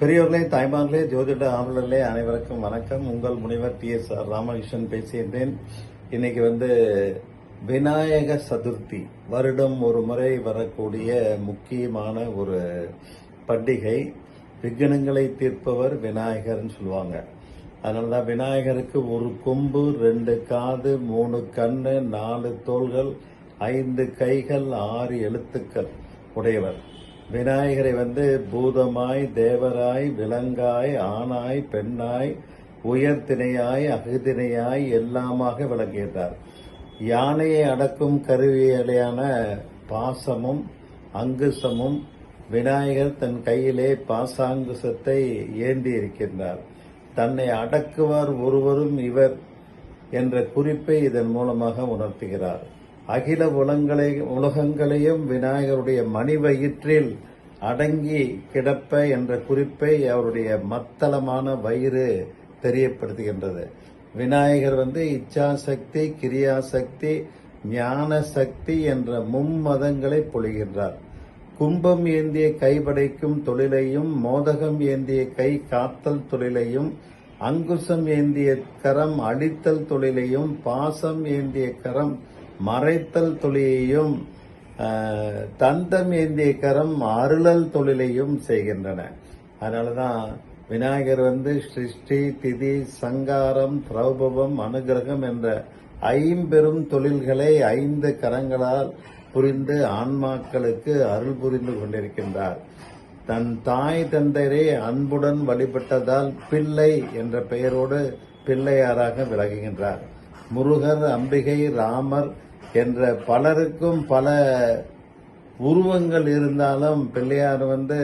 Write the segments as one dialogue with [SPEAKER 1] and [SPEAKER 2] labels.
[SPEAKER 1] பெரியவர்களே தாய்மார்களே ஜோதிட ஆர்வலர்களே அனைவருக்கும் வணக்கம். உங்கள் முனைவர் டி எஸ் ஆர் ராமகிருஷ்ணன் பேசியிருந்தேன் இன்னைக்கு வந்து விநாயக சதுர்த்தி. வருடம் ஒரு முறை வரக்கூடிய முக்கியமான ஒரு பண்டிகை. விக்னங்களை தீர்ப்பவர் விநாயகர்னு சொல்லுவாங்க. அதனால தான் விநாயகருக்கு ஒரு கொம்பு ரெண்டு காது மூணு கண்ணு நாலு தோள்கள் ஐந்து கைகள் ஆறு எழுத்துக்கள் உடையவர். விநாயகரை வந்து பூதமாய் தேவராய் விலங்காய் ஆணாய் பெண்ணாய் உயர்திணையாய் அகுதிணையாய் எல்லாமாக விளங்குகின்றார் யானையை அடக்கும் கருவியலையான பாசமும் அங்குசமும் விநாயகர் தன் கையிலே பாசாங்குசத்தை ஏந்தி இருக்கின்றார் தன்னை அடக்குவார் ஒருவரும் இவர் என்ற குறிப்பை இதன் மூலமாக உணர்த்துகிறார். அகில உலங்களை உலகங்களையும் விநாயகருடைய மணி வயிற்றில் அடங்கி கிடப்ப என்ற குறிப்பை அவருடைய மத்தளமான வயிறு தெரியப்படுத்துகின்றது. விநாயகர் வந்து இச்சாசக்தி கிரியாசக்தி ஞான சக்தி என்ற மும்மதங்களை பொழிகின்றார். கும்பம் ஏந்திய கைபடைக்கும் தொழிலையும் மோதகம் ஏந்திய கை காத்தல் தொழிலையும் அங்குசம் ஏந்திய கரம் அழித்தல் தொழிலையும் பாசம் ஏந்திய கரம் மறைத்தல் தொழிலையும் தந்தம் ஏந்திய கரம் அருளல் தொழிலையும் செய்கின்றன. அதனாலதான் விநாயகர் வந்து சிருஷ்டி திதி சங்காரம் திரௌபவம் அனுகிரகம் என்ற ஐம்பெரும் தொழில்களை ஐந்து கரங்களால் புரிந்து ஆன்மாக்களுக்கு அருள் புரிந்து கொண்டிருக்கின்றார். தன் தாய் தந்தையரை அன்புடன் வழிபட்டதால் பிள்ளை என்ற பெயரோடு பிள்ளையாராக விளங்குகின்றார். முருகர் அம்பிகை ராமர் என்ற பலருக்கும் பல உருவங்கள் இருந்தாலும் பிள்ளையார் வந்து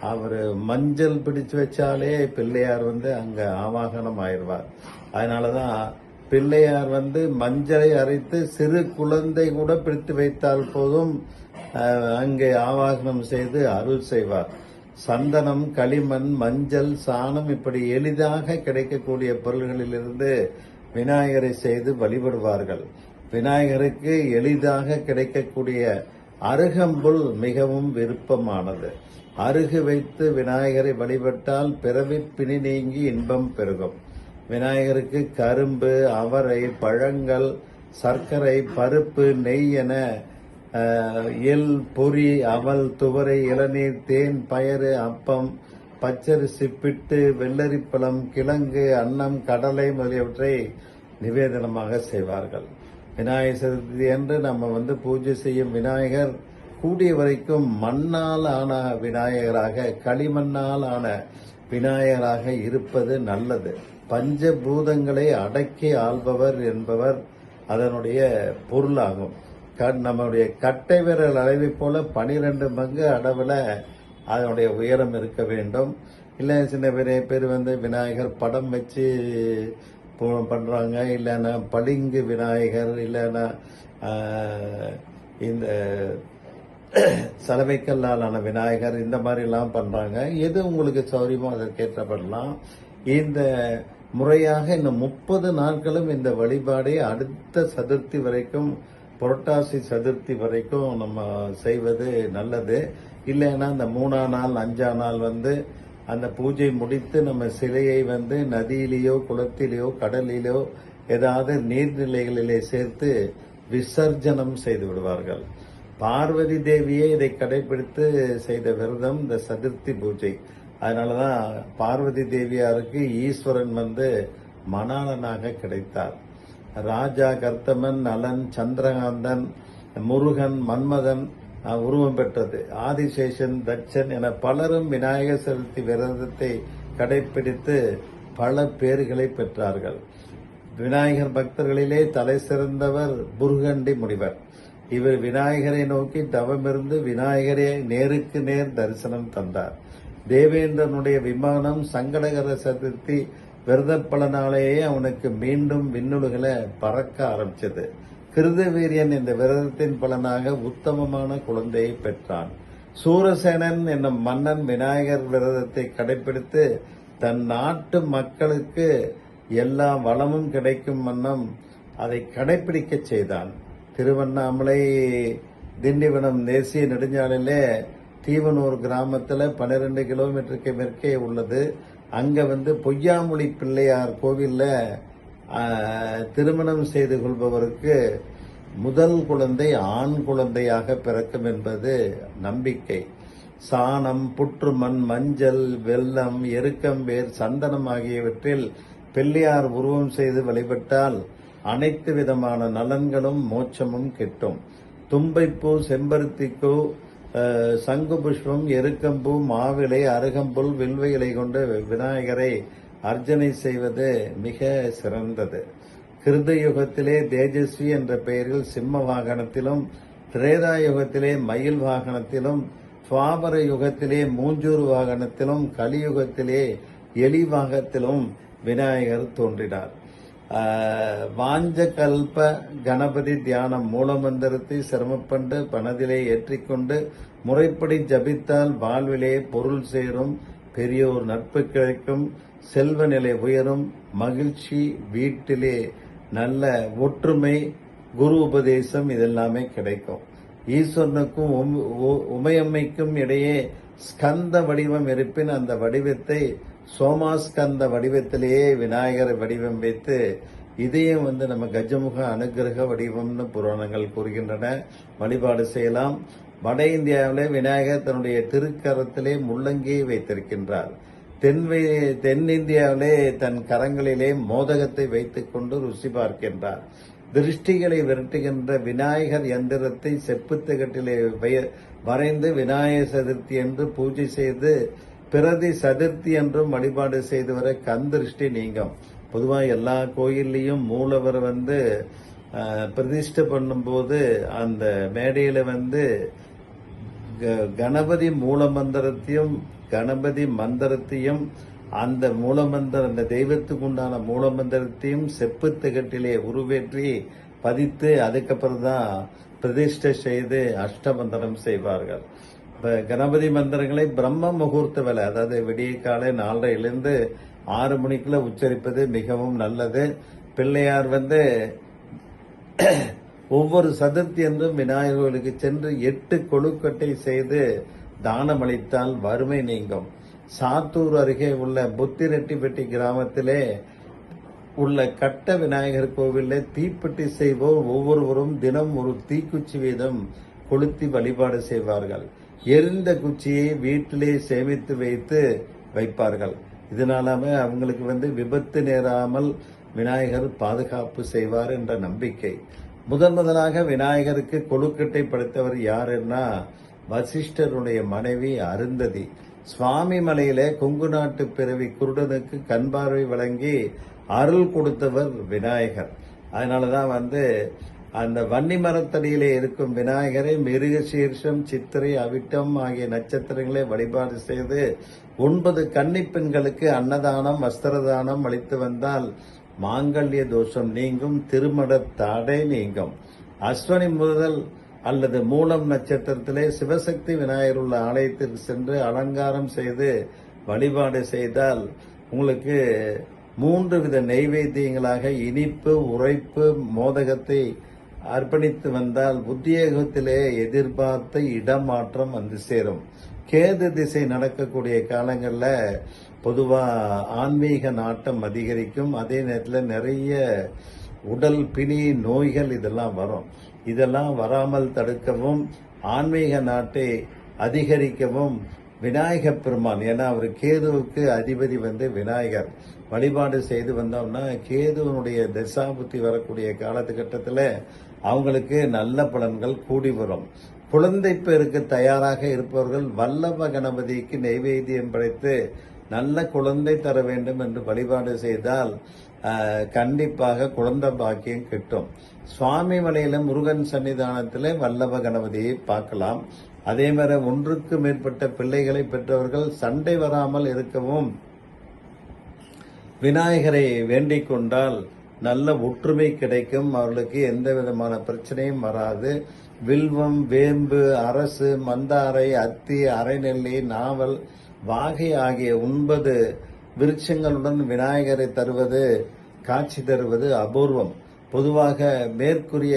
[SPEAKER 1] அவர் மஞ்சள் பிடிச்சு வச்சாலே பிள்ளையார் வந்து அங்க ஆவாகனம் ஆயிடுவார். அதனாலதான் பிள்ளையார் வந்து மஞ்சளை அரைத்து சிறு குழந்தை கூட பிடித்து வைத்தால் போதும் அங்கே ஆவாகனம் செய்து அருள் செய்வார். சந்தனம் களிமண் மஞ்சள் சாணம் இப்படி எளிதாக கிடைக்கக்கூடிய பொருள்களிலிருந்து விநாயகரை செய்து வழிபடுவார்கள். விநாயகருக்கு எளிதாக கிடைக்கக்கூடிய அருகம்புல் மிகவும் விருப்பமானது. அருகு வைத்து விநாயகரை வழிபட்டால் பிறவி பிணி நீங்கி இன்பம் பெருகும். விநாயகருக்கு கரும்பு அவரை பழங்கள் சர்க்கரை பருப்பு நெய் என எல் பொறி பொரி அவல் துவரை இளநீர் தேன் பயறு அப்பம் பச்சரிசி பிட்டு வெள்ளரிப்பழம் கிழங்கு அன்னம் கடலை முதலியவற்றை நிவேதனமாக செய்வார்கள். விநாயகர் சதுர்த்தி அன்று நம்ம வந்து பூஜை செய்யும் விநாயகர் கூடிய வரைக்கும் மண்ணால் ஆன விநாயகராக களிமண்ணால் ஆன விநாயகராக இருப்பது நல்லது. பஞ்சபூதங்களை அடக்கி ஆள்பவர் என்பவர் அதனுடைய பொருளாகும். க- நம்முடைய கட்டை விரல் அளவை போல பனிரெண்டு மங்கு அளவில் அதனுடைய உயரம் இருக்க வேண்டும். இல்லை சில பேர் பேர் வந்து விநாயகர் படம் வச்சு பண்ணுறாங்க இல்லைன்னா பளிங்கு விநாயகர் இல்லைன்னா இந்த சலவைக்கல்லாலான விநாயகர் இந்த மாதிரிலாம் பண்ணுறாங்க எது உங்களுக்கு சௌரியமோ அதற்கேற்ற பண்ணலாம் இந்த முறையாக இந்த முப்பது நாட்களும் இந்த வழிபாடை அடுத்த சதுர்த்தி வரைக்கும் புரட்டாசி சதுர்த்தி வரைக்கும் நம்ம செய்வது நல்லது. இல்லைன்னா இந்த மூணா நாள் அஞ்சா நாள் வந்து அந்த பூஜை முடித்து நம்ம சிலையை வந்து நதியிலேயோ குளத்திலேயோ கடலிலோ ஏதாவது நீர்நிலைகளிலே சேர்த்து விசர்ஜனம் செய்து விடுவார்கள். பார்வதி தேவியே இதை கடைபிடித்து செய்த விரதம் இந்த சதுர்த்தி பூஜை. அதனாலதான் பார்வதி தேவியாருக்கு ஈஸ்வரன் வந்து மணாளனாக கிடைத்தார். ராஜா கர்த்தமன் நலன் சந்திரகாந்தன் முருகன் மன்மதன் உருவம் பெற்றது. ஆதிசேஷன் தட்சன் என பலரும் விநாயகர் சதுர்த்தி விரதத்தை கடைபிடித்து பல பேர்களை பெற்றார்கள். விநாயகர் பக்தர்களிலே தலை சிறந்தவர் புருகண்டி முனிவர். இவர் விநாயகரை நோக்கி தவமிருந்து விநாயகரை நேருக்கு நேர் தரிசனம் தந்தார். தேவேந்திரனுடைய விமானம் சங்கடகர சதுர்த்தி விரத பலனாலேயே அவனுக்கு மீண்டும் விண்ணுலுகளை பறக்க ஆரம்பிச்சது. கிருதவீரியன் இந்த விரதத்தின் பலனாக உத்தமமான குழந்தையை பெற்றான். சூரசேனன் என்னும் மன்னன் விநாயகர் விரதத்தை கடைபிடித்து தன் நாட்டு மக்களுக்கு எல்லா வளமும் கிடைக்கும் வண்ணம் அதை கடைபிடிக்க செய்தான். திருவண்ணாமலை திண்டிவனம் தேசிய நெடுஞ்சாலையிலே தீவனூர் கிராமத்தில் பன்னிரெண்டு கிலோமீட்டருக்கு மேற்கே உள்ளது. அங்க வந்து பொய்யாமொழி பிள்ளையார் கோவில்ல திருமணம் செய்து கொள்பவருக்கு முதல் குழந்தை ஆண் குழந்தையாக பிறக்கும் என்பது நம்பிக்கை. சாணம் புற்றுமண் மஞ்சள் வெல்லம் எருக்கம்பேர் சந்தனம் ஆகியவற்றில் பிள்ளையார் உருவம் செய்து வழிபட்டால் அனைத்து விதமான நலன்களும் மோட்சமும் கிட்டும். தும்பைப்பூ செம்பருத்திப்பூ சங்கு புஷ்பம் எருக்கம்பூ மாவிலை அருகம்புல் வில்வ இலை கொண்டு விநாயகரை அர்ஜனை செய்வது மிக சிறந்தது. கிருத யுகத்திலே தேஜஸ்வி என்ற பெயரில் சிம்ம வாகனத்திலும் திரேதா யுகத்திலே மயில் வாகனத்திலும் துவாபர யுகத்திலே மூஞ்சூர் வாகனத்திலும் கலியுகத்திலே எலி வாகத்திலும் விநாயகர் தோன்றினார். ஆஹ், வாஞ்ச கல்ப கணபதி தியானம் மூலமந்திரத்தை சிரமப்பண்டு பணத்திலே ஏற்றிக்கொண்டு முறைப்படி ஜபித்தால் வாழ்விலே பொருள் சேரும் பெரியோர் நட்பு கிடைக்கும். செல்வ நிலை உயரும். மகிழ்ச்சி வீட்டிலே நல்ல ஒற்றுமை குரு உபதேசம் இதெல்லாமே கிடைக்கும். ஈஸ்வரனுக்கும் உம்- உ- உமையம்மைக்கும் இடையே ஸ்கந்த வடிவம் இருப்பின் அந்த வடிவத்தை சோமாஸ்கந்த வடிவத்திலேயே விநாயகர் வடிவம் வைத்து இதையும் வந்து நம்ம கஜமுக அனுகிரக வடிவம்னு புராணங்கள் கூறுகின்றன. வழிபாடு செய்யலாம். வட இந்தியாவிலே விநாயகர் தன்னுடைய திருக்கரத்திலே முள்ளங்கியை வைத்திருக்கின்றார். தென் தென்னிந்தியாவிலே தன் கரங்களிலே மோதகத்தை வைத்துக் கொண்டு ருசி பார்க்கின்றார். திருஷ்டிகளை விரட்டுகின்ற விநாயகர் எந்திரத்தை செப்புத்தகட்டிலே வய- வரைந்து விநாயகர் சதுர்த்தி என்று பூஜை செய்து பிரதி சதுர்த்தி என்றும் வழிபாடு செய்து வர கந்திருஷ்டி நீங்கும். பொதுவாக எல்லா கோயில்லையும் மூலவர் வந்து அஹ், பிரதிஷ்டை பண்ணும்போது அந்த மேடையில வந்து க- கணபதி மூலமந்திரத்தையும் கணபதி மந்திரத்தையும் அந்த மூலமந்திர அந்த தெய்வத்துக்கு உண்டான மூலமந்திரத்தையும் செப்பு திகட்டிலே உருவேற்றி பதித்து அதுக்கப்புறம் தான் பிரதிஷ்டை செய்து அஷ்டமந்திரம் செய்வார்கள். இப்ப கணபதி மந்திரங்களை பிரம்ம முகூர்த்த வேலை அதாவது விடிய காலை நாலரையிலிருந்து ஆறு மணிக்குள்ள உச்சரிப்பது மிகவும் நல்லது. பிள்ளையார் வந்து ஒவ்வொரு சதுர்த்தி என்றும் விநாயகர் கோயிலுக்கு சென்று எட்டு கொழுக்கட்டை செய்து தானம் அளித்தால் வறுமை நீங்கும். சாத்தூர் அருகே உள்ள புத்திரெட்டிப்பட்டி கிராமத்திலே உள்ள கட்ட விநாயகர் கோவிலில் தீப்பெட்டி செய்வோர் ஒவ்வொருவரும் தினம் ஒரு தீக்குச்சி வீதம் கொளுத்தி வழிபாடு செய்வார்கள். எரிந்த குச்சியை வீட்டிலே சேமித்து வைத்து வைப்பார்கள். இதனாலாம அவங்களுக்கு வந்து விபத்து நேராமல் விநாயகர் பாதுகாப்பு செய்வார் என்ற நம்பிக்கை. முதன் முதலாக விநாயகருக்கு கொழுக்கட்டை படைத்தவர் யாருன்னா வசிஷ்டருடைய மனைவி அருந்ததி. சுவாமி மலையில கொங்கு நாட்டு பிறவி குருடனுக்கு கண் பார்வை வழங்கி அருள் கொடுத்தவர் விநாயகர். அதனாலதான் வந்து அந்த வன்னி மரத்தடியிலே இருக்கும் விநாயகரை மிருக சீர்ஷம் சித்திரை அவிட்டம் ஆகிய நட்சத்திரங்களை வழிபாடு செய்து ஒன்பது கன்னி பெண்களுக்கு அன்னதானம் வஸ்திரதானம் அளித்து வந்தால் மாங்கல்ய தோஷம் நீங்கும் திருமண தடை நீங்கும். அஸ்வனி முதல் அல்லது மூலம் நட்சத்திரத்திலே சிவசக்தி விநாயகர் உள்ள ஆலயத்திற்கு சென்று அலங்காரம் செய்து வழிபாடு செய்தால் உங்களுக்கு மூன்று வித நெய்வேத்தியங்களாக இனிப்பு உரைப்பு மோதகத்தை அர்ப்பணித்து வந்தால் உத்தியோகத்திலே எதிர்பார்த்த இடமாற்றம் வந்து சேரும். கேது திசை நடக்கக்கூடிய காலங்களில் பொதுவா ஆன்மீக நாட்டம் அதிகரிக்கும். அதே நேரத்தில் நிறைய உடல் பிணி நோய்கள் இதெல்லாம் வரும். இதெல்லாம் வராமல் தடுக்கவும் ஆன்மீக நாட்டை அதிகரிக்கவும் விநாயகப் பெருமான் ஏன்னா அவர் கேதுவுக்கு அதிபதி வந்து விநாயகர். வழிபாடு செய்து வந்தோம்னா கேதுவனுடைய தசாபுத்தி வரக்கூடிய காலத்துக்கட்டத்தில் அவங்களுக்கு நல்ல பலன்கள் கூடி வரும். குழந்தை பேருக்கு தயாராக இருப்பவர்கள் வல்லப கணபதிக்கு நெய்வேத்தியம் படைத்து நல்ல குழந்தை தர வேண்டும் என்று வழிபாடு செய்தால் கண்டிப்பாக குழந்தை பாக்கியம் கிட்டும். சுவாமி மலையில முருகன் சன்னிதானத்தில் வல்லப கணபதியை பார்க்கலாம். அதே மாதிரி ஒன்றுக்கு மேற்பட்ட பிள்ளைகளை பெற்றவர்கள் சண்டை வராமல் இருக்கவும் விநாயகரை வேண்டிக் கொண்டால் நல்ல ஒற்றுமை கிடைக்கும். அவர்களுக்கு எந்த விதமான பிரச்சனையும் வராது. வில்வம் வேம்பு அரசு மந்தாரை அத்தி அரைநெல்லி நாவல் வாகை ஆகிய ஒன்பது விருட்சங்களுடன் விநாயகரை தருவது காட்சி தருவது அபூர்வம். பொதுவாக மேற்கூறிய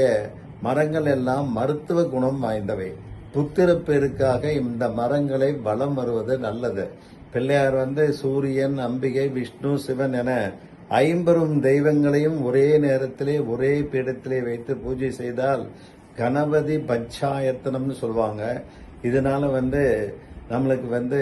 [SPEAKER 1] மரங்கள் எல்லாம் மருத்துவ குணம் வாய்ந்தவை. புத்திரப்பேருக்காக இந்த மரங்களை வலம் வருவது நல்லது. பிள்ளையார் வந்து சூரியன் அம்பிகை விஷ்ணு சிவன் என ஐம்பெரும் தெய்வங்களையும் ஒரே நேரத்திலே ஒரே பீடத்திலே வைத்து பூஜை செய்தால் கணபதி பச்சாயத்தனம்னு சொல்லுவாங்க இதனால வந்து நம்மளுக்கு வந்து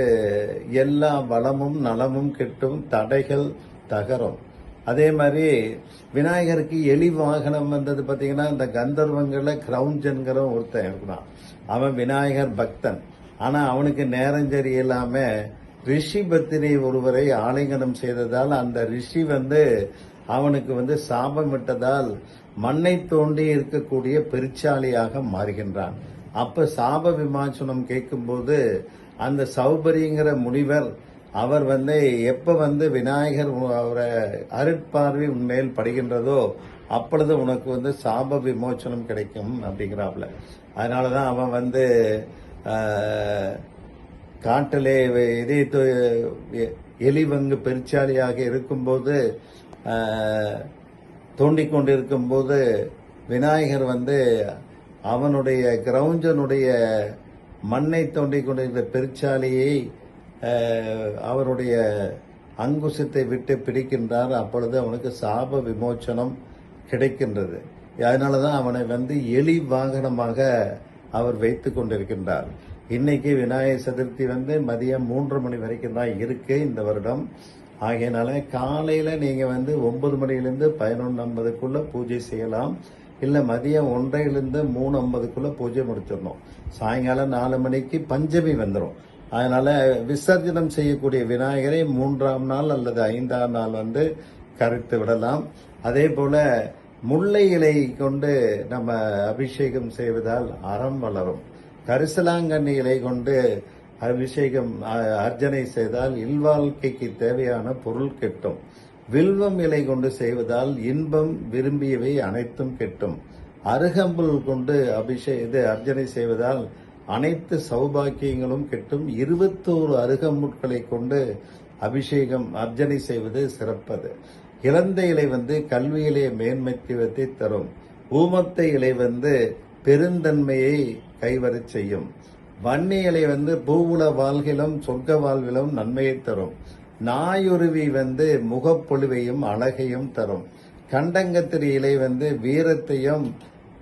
[SPEAKER 1] எல்லா வளமும் நலமும் கிட்டும் தடைகள் தகரும். அதே மாதிரி விநாயகருக்கு எலி வாகனம் வந்தது பார்த்தீங்கன்னா இந்த கந்தர்வங்களில் கிரௌஞ்சன்கிற ஒருத்தன் இருக்கிறான் அவன் விநாயகர் பக்தன். ஆனால் அவனுக்கு நேரஞ்சரி சரியில்லாமல் ரிஷி பத்தினி ஒருவரை ஆலிங்கனம் செய்ததால் அந்த ரிஷி வந்து அவனுக்கு வந்து சாபமிட்டதால் மண்ணை தோண்டி இருக்கக்கூடிய பெருச்சாலியாக மாறுகின்றான். அப்ப சாப விமாசனம் கேட்கும்போது அந்த சௌபரிங்கிற முனிவர் அவர் வந்து எப்ப வந்து விநாயகர் அவரை அருட்பார்வை உண்மையில் படுகின்றதோ அப்பொழுது உனக்கு வந்து சாப விமோச்சனம் கிடைக்கும் அப்படிங்கிறாப்ல. அதனாலதான் அவன் வந்து ஆஹ், காட்டிலே இதே எலிவங்கு பெருச்சாலியாக இருக்கும்போது தோண்டிக் கொண்டிருக்கும் போது விநாயகர் வந்து அவனுடைய கிரௌஞ்சனுடைய மண்ணை தோண்டிக் கொண்டிருந்த பெருச்சாலியை அவருடைய அங்குசத்தை விட்டு பிடிக்கின்றார். அப்பொழுது அவனுக்கு சாப விமோச்சனம் கிடைக்கின்றது. அதனால தான் அவனை வந்து எலி வாகனமாக அவர் வைத்துக் கொண்டிருக்கின்றார். இன்னைக்கு விநாயகர் சதுர்த்தி வந்து மதியம் மூன்று மணி வரைக்கும் தான் இருக்கு இந்த வருடம். ஆகையினால காலையில நீங்க வந்து ஒன்பது மணியிலிருந்து பதினொன்று ஐம்பதுக்குள்ள பூஜை செய்யலாம். இல்ல மதியம் ஒன்றையிலிருந்து மூணு ஐம்பதுக்குள்ள பூஜை முடிச்சிடணும். சாயங்காலம் நாலு மணிக்கு பஞ்சமி வந்துடும் அதனால விசர்ஜனம் செய்யக்கூடிய விநாயகரை மூன்றாம் நாள் அல்லது ஐந்தாம் நாள் வந்து கரைத்து விடலாம். அதே போல முல்லை இலை கொண்டு நம்ம அபிஷேகம் செய்வதால் அறம் வளரும். கரிசலாங்கண்ணி இலை கொண்டு அபிஷேகம் அர்ஜனை அர்ச்சனை செய்தால் இல்வாழ்க்கைக்கு தேவையான பொருள் கெட்டும். வில்வம் இலை கொண்டு செய்வதால் இன்பம் விரும்பியவை அனைத்தும் கெட்டும். அருகம்புல் கொண்டு அபிஷே இது அர்ச்சனை செய்வதால் அனைத்து சௌபாக்கியங்களும் கெட்டும். இருபத்தோரு அருகம்புட்களை கொண்டு அபிஷேகம் அர்ச்சனை செய்வது சிறப்பது. இளந்த இலை வந்து கல்வியிலே மேன்மைத்துவத்தை தரும். ஊமத்தை இலை வந்து பெருந்தன்மையை கைவரச் செய்யும். வன்னி இலை வந்து பூவுல வாழ்கிலும் சொர்க்க வாழ்விலும் நன்மையை தரும். நாயுருவி வந்து முகப்பொழிவையும் அழகையும் தரும். கண்டங்கத்திரி இலை வந்து வீரத்தையும்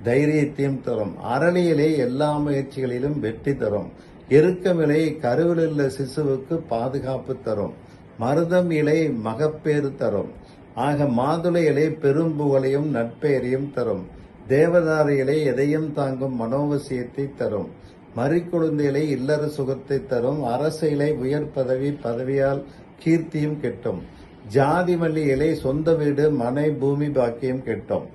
[SPEAKER 1] தைரியத்தையும் தரும். அரளி இலை எல்லா முயற்சிகளிலும் வெற்றி தரும். எருக்கம் இலை கருவிலுள்ள சிசுவுக்கு பாதுகாப்பு தரும். மருதம் இலை மகப்பேறு தரும். ஆக மாதுளை இலை பெரும்புகளையும் நட்பெயரையும் தரும். தேவதார எதையும் தாங்கும் மனோவசியத்தை தரும். மறிக்குழுந்த இலை இல்லற சுகத்தை தரும். அரசியலை உயர் பதவி பதவியால் கீர்த்தியும் கெட்டும். ஜாதி மல்லி இலை சொந்த வீடு மனை பூமி பாக்கியம் கெட்டும்.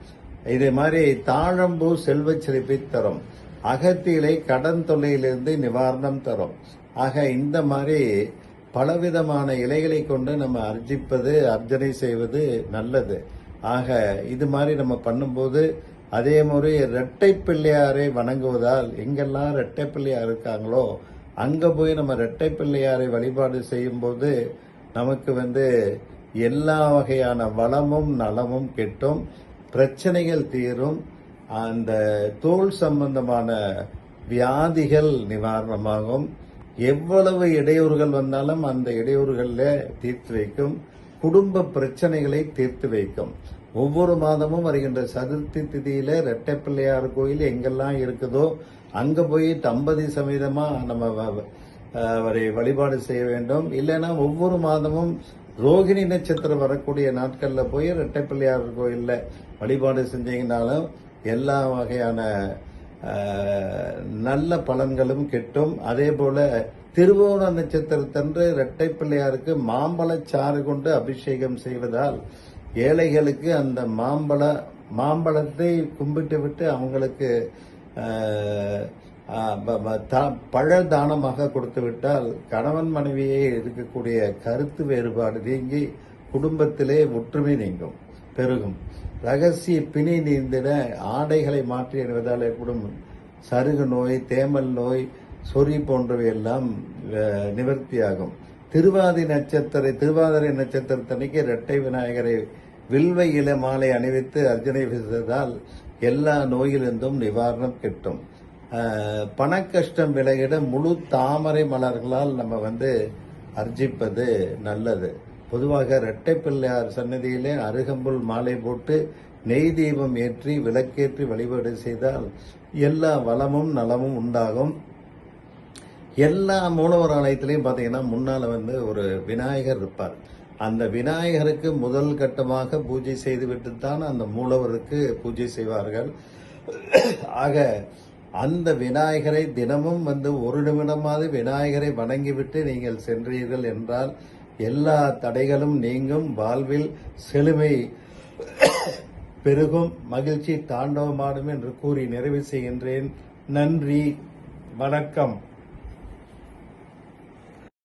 [SPEAKER 1] இதே மாதிரி தாழம்பூ செல்வச் செழிப்பை தரும். அகத்தியிலை கடன் தொல்லையிலிருந்து நிவாரணம் தரும். ஆக இந்த மாதிரி பலவிதமான இலைகளை கொண்டு நம்ம அர்ஜிப்பது அர்ஜனை செய்வது நல்லது. ஆக இது மாதிரி நம்ம பண்ணும்போது அதே மாதிரி இரட்டை பிள்ளையாரை வணங்குவதால் எங்கெல்லாம் இரட்டை பிள்ளையார் இருக்காங்களோ அங்கே போய் நம்ம இரட்டை பிள்ளையாரை வழிபாடு செய்யும்போது நமக்கு வந்து எல்லா வகையான வளமும் நலமும் கிட்டும் பிரச்சனைகள் தீரும். அந்த தோல் சம்பந்தமான வியாதிகள் நிவாரணமாகும். எவ்வளவு இடையூறுகள் வந்தாலும் அந்த இடையூறுகளில் தீர்த்து வைக்கும். குடும்ப பிரச்சனைகளை தீர்த்து வைக்கும். ஒவ்வொரு மாதமும் வருகின்ற சதுர்த்தி திதியில ரெட்டை பிள்ளையார் கோயில் எங்கெல்லாம் இருக்குதோ அங்க போய் தம்பதி சமேதமா நம்ம வ- அவரை வழிபாடு செய்ய வேண்டும். இல்லைன்னா ஒவ்வொரு மாதமும் ரோகிணி நட்சத்திரம் வரக்கூடிய நாட்கள்ல போய் ரெட்டை பிள்ளையார் கோயில்ல வழிபாடு செஞ்சீங்கனாலும் எல்லா வகையான நல்ல பலன்களும் கிட்டும். அதே போல திருவோண நட்சத்திரத்தன்று இரட்டை பிள்ளையாருக்கு மாம்பழச்சாறு கொண்டு அபிஷேகம் செய்வதால் ஏழைகளுக்கு அந்த மாம்பழ மாம்பழத்தை கும்பிட்டு விட்டு அவங்களுக்கு பழ தானமாக கொடுத்து விட்டால் கணவன் மனைவியே இருக்கக்கூடிய கருத்து வேறுபாடு நீங்கி குடும்பத்திலே ஒற்றுமை நீங்கும் பெருகும். ரகசிய பிணி நீந்திட ஆடைகளை மாற்றி அணிவதால் ஏற்படும் சருகு நோய் தேமல் நோய் சொறி போன்றவை எல்லாம் நிவர்த்தியாகும். திருவாதி நட்சத்திர திருவாதிரை நட்சத்திரத்தன்னைக்கு இரட்டை விநாயகரை வில்வ இல மாலை அணிவித்து அர்ச்சனை செய்ததால் எல்லா நோயிலிருந்தும் நிவாரணம் கிட்டும். பண பணக்கஷ்டம் விலகிட முழு தாமரை மலர்களால் நம்ம வந்து அர்ஜிப்பது நல்லது. பொதுவாக இரட்டை பிள்ளையார் சன்னதியிலே அருகம்புல் மாலை போட்டு நெய் தீபம் ஏற்றி விளக்கேற்றி வழிபாடு செய்தால் எல்லா வளமும் நலமும் உண்டாகும். எல்லா மூலவர் ஆலயத்திலையும் பார்த்தீங்கன்னா முன்னால் வந்து ஒரு விநாயகர் இருப்பார். அந்த விநாயகருக்கு முதல் கட்டமாக பூஜை செய்துவிட்டு தான் அந்த மூலவருக்கு பூஜை செய்வார்கள். ஆக அந்த விநாயகரை தினமும் வந்து ஒரு நிமிடமாவது விநாயகரை வணங்கிவிட்டு நீங்கள் சென்றீர்கள் என்றால் எல்லா தடைகளும் நீங்கும். வாழ்வில் செழுமை பெருகும். மகிழ்ச்சி தாண்டவமாடும் என்று கூறி நிறைவு செய்கின்றேன். நன்றி. வணக்கம்.